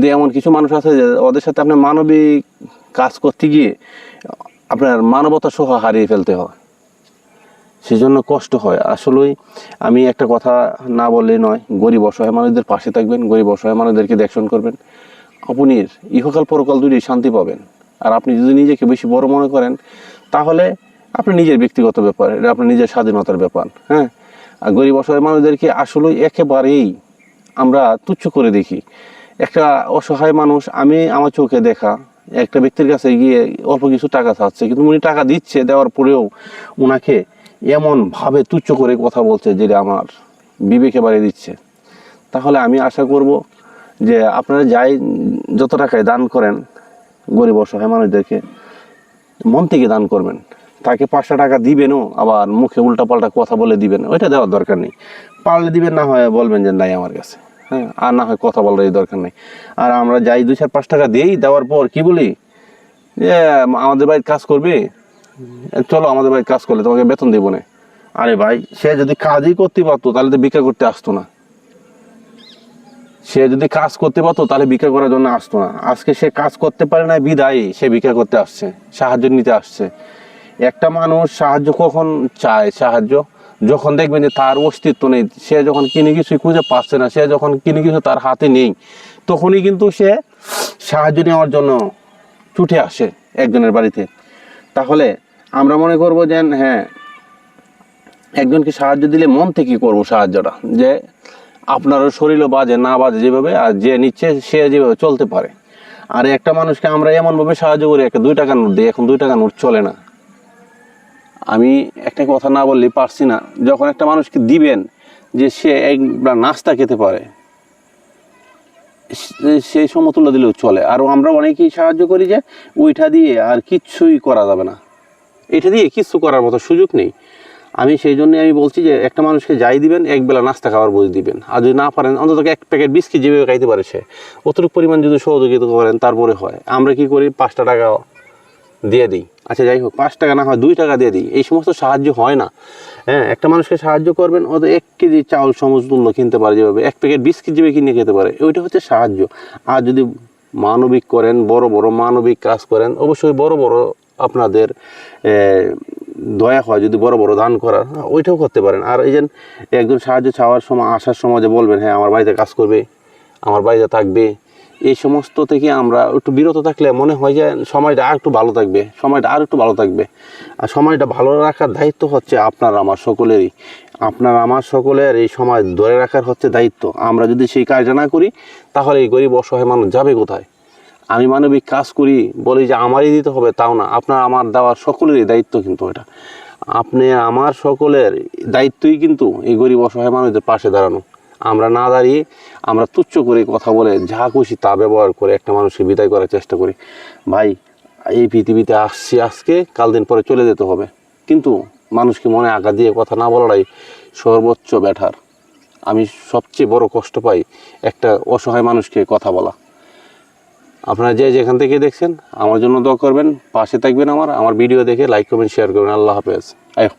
যে এমন কিছু মানুষ আছে যে ওদের সাথে আপনার মানবিক কাজ করতে গিয়ে আপনার মানবতা সহ হারিয়ে ফেলতে হয়। সেজন্য কষ্ট হয়। আসলেই আমি একটা কথা না বললেই নয়, গরিব অসহায় মানুষদের পাশে থাকবেন, গরিব অসহায় মানুষদেরকে দেখশন করবেন। আপনির ইহকাল পরকাল দুটি শান্তি পাবেন। আর আপনি যদি নিজেকে বেশি বড় মনে করেন, তাহলে আপনি নিজের ব্যক্তিগত ব্যাপার, এটা আপনার নিজের স্বাধীনতার ব্যাপার হ্যাঁ? আর গরিব অসহায় মানুষদেরকে আসলেই একেবারেই আমরা তুচ্ছ করে দেখি। একটা অসহায় মানুষ, আমি আমার চোখে দেখা, একটা ব্যক্তির কাছে গিয়ে অল্প কিছু টাকা চাচ্ছে, কিন্তু উনি টাকা দিচ্ছে, দেওয়ার পরেও উনাকে এমন ভাবে তুচ্ছ করে কথা বলছে যেটা আমার বিবেকে বাড়িয়ে দিচ্ছে। তাহলে আমি আশা করব যে আপনারা যাই যত টাকায় দান করেন গরিব অসহায় মানুষদেরকে, মন থেকে দান করবেন। তাকে পাঁচশো টাকা দিবেনও, আবার মুখে উল্টাপাল্টা কথা বলে দিবেন ওইটা দেওয়ার দরকার নেই। পারলে দিবেন, না হয় বলবেন যে নাই আমার কাছে। হ্যাঁ আর না হয় কথা বলার দরকার নেই। আর আমরা যাই দুই চার পাঁচ টাকা দিই, দেওয়ার পর কি বলি? যে, আমাদের বাড়ির কাজ করবে? চলো আমাদের বাড়ির কাজ করলে, তোমাকে বেতন দেবো না। আরে ভাই, সে যদি কাজই করতে পারতো, তাহলে তো ভিক্ষা করতে আসতো না। সে যদি কাজ করতে পারতো, তাহলে ভিক্ষা করার জন্য আসতো না। আজকে সে কাজ করতে পারে না বিদায়, সে ভিক্ষা করতে আসছে, সাহায্য নিতে আসছে। একটা মানুষ সাহায্য কখন চায়? সাহায্য যখন দেখবেন যে তার অস্তিত্ব নেই, সে যখন কিনে কিছু খুঁজে পাচ্ছে না, সে যখন কিনে কিছু তার হাতে নেই, তখনই কিন্তু সে সাহায্য নেওয়ার জন্য ছুটে আসে একজনের বাড়িতে। তাহলে আমরা মনে করব যে হ্যাঁ একজনকে সাহায্য দিলে মন থেকে করব সাহায্যটা, যে আপনারও শরীরও বাজে, না বাজে যেভাবে, আর যে নিচ্ছে সে যেভাবে চলতে পারে। আর একটা মানুষকে আমরা এমনভাবে সাহায্য করি একটা দুই টাকার নোট দিই, এখন দুই টাকা নোট চলে না। আমি একটা কথা না বললে পারছি না। যখন একটা মানুষকে দিবেন যে সে একবার নাস্তা খেতে পারে সেই সমতুল্য দিলেও চলে। আর আমরা অনেকেই সাহায্য করি যে ওইটা দিয়ে আর কিচ্ছুই করা যাবে না। এটা দিয়ে কিচ্ছু করার মতো সুযোগ নেই। আমি সেই জন্য আমি বলছি যে একটা মানুষকে যাই দিবেন, এক বেলা নাস্তা খাওয়ার বুঝ দিবেন। আর যদি না পারেন, অন্তত এক প্যাকেট বিস্কিট যেভাবে খাইতে পারে সে, অতটুকু পরিমাণ যদি সহযোগিতা করেন, তারপরে হয়। আমরা কি করি? পাঁচটা টাকা দিয়ে দিই। আচ্ছা যাই হোক পাঁচ টাকা না হয় দুই টাকা দিয়ে দিই। এই সমস্ত সাহায্য হয় না। হ্যাঁ একটা মানুষকে সাহায্য করবেন ও এক কেজি চাউল সমতুল্য কিনতে পারে যেভাবে এক প্যাকেট বিস্কিট যেভাবে কিনে খেতে পারে ওইটা হচ্ছে সাহায্য। আর যদি মানবিক করেন বড় বড় মানবিক কাজ করেন অবশ্যই বড় বড় আপনাদের দয়া হয় যদি বড় বড় দান করার হ্যাঁ, ওইটাও করতে পারেন। আর এই যে একজন সাহায্য চাওয়ার সময় আসার সময় যে বলবেন হ্যাঁ আমার বাড়িতে কাজ করবে আমার বাড়িতে থাকবে এই সমস্ত থেকে আমরা একটু বিরত থাকলে মনে হয় যে সময়টা আর একটু ভালো থাকবে, সময়টা আর একটু ভালো থাকবে। আর সময়টা ভালো রাখার দায়িত্ব হচ্ছে আপনার, আমার সকলেরই। আপনার, আমার সকলের এই সময় ধরে রাখার হচ্ছে দায়িত্ব। আমরা যদি সেই কাজটা না করি, তাহলে এই গরিব অসহায় মানুষ যাবে কোথায়? আমি মানবিক কাজ করি, বলি যে আমারই দিতে হবে, তাও না। আপনার, আমার দেওয়ার সকলেরই দায়িত্ব কিন্তু এটা। আপনি, আমার সকলের দায়িত্বই কিন্তু এই গরিব অসহায় মানুষদের পাশে দাঁড়ানো। আমরা না দাঁড়িয়ে আমরা তুচ্ছ করে কথা বলে যা খুশি তা ব্যবহার করে একটা মানুষকে বিদায় করার চেষ্টা করি। ভাই, এই পৃথিবীতে আসছি আজকে, কাল দিন পরে চলে যেতে হবে। কিন্তু মানুষকে মনে আঘাত দিয়ে কথা না বলাটাই সর্বোচ্চ ব্যাঠার আমি সবচেয়ে বড় কষ্ট পাই একটা অসহায় মানুষকে কথা বলা। আপনারা যে যেখান থেকে দেখছেন, আমার জন্য দোয়া করবেন, পাশে থাকবেন আমার আমার ভিডিও দেখে লাইক কমেন্ট শেয়ার করবেন। আল্লাহ হাফেজ। আয়।